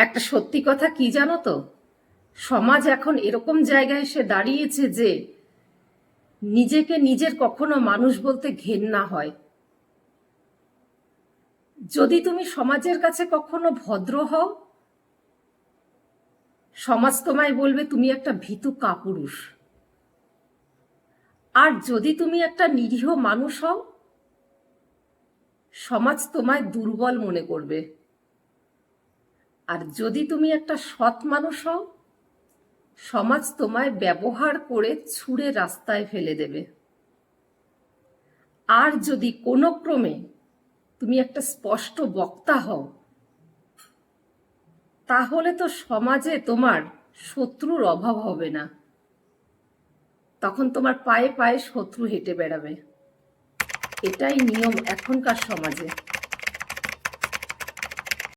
একটা সত্যি কথা কি জানো তো? সমাজ এখন এরকম জায়গায় এসে দাঁড়িয়েছে যে নিজেকে নিজের কখনো মানুষ বলতে ঘেন্না হয়। যদি তুমি সমাজের কাছে কখনো ভদ্র হও, সমাজ তোমায় বলবে তুমি একটা ভীতু কাপুরুষ। আর যদি তুমি একটা নিরীহ মানুষ হও, সমাজ তোমায় দুর্বল মনে করবে। আর যদি তুমি একটা সৎ মানুষ হও, সমাজ তোমায় ব্যবহার করে ছুঁড়ে রাস্তায় ফেলে দেবে। আর যদি কোনো ক্রমে তুমি একটা স্পষ্ট বক্তা হও, তাহলে তো সমাজে তোমার শত্রুর অভাব হবে না। তখন তোমার পায়ে পায়ে শত্রু হেঁটে বেড়াবে। এটাই নিয়ম এখনকার সমাজে।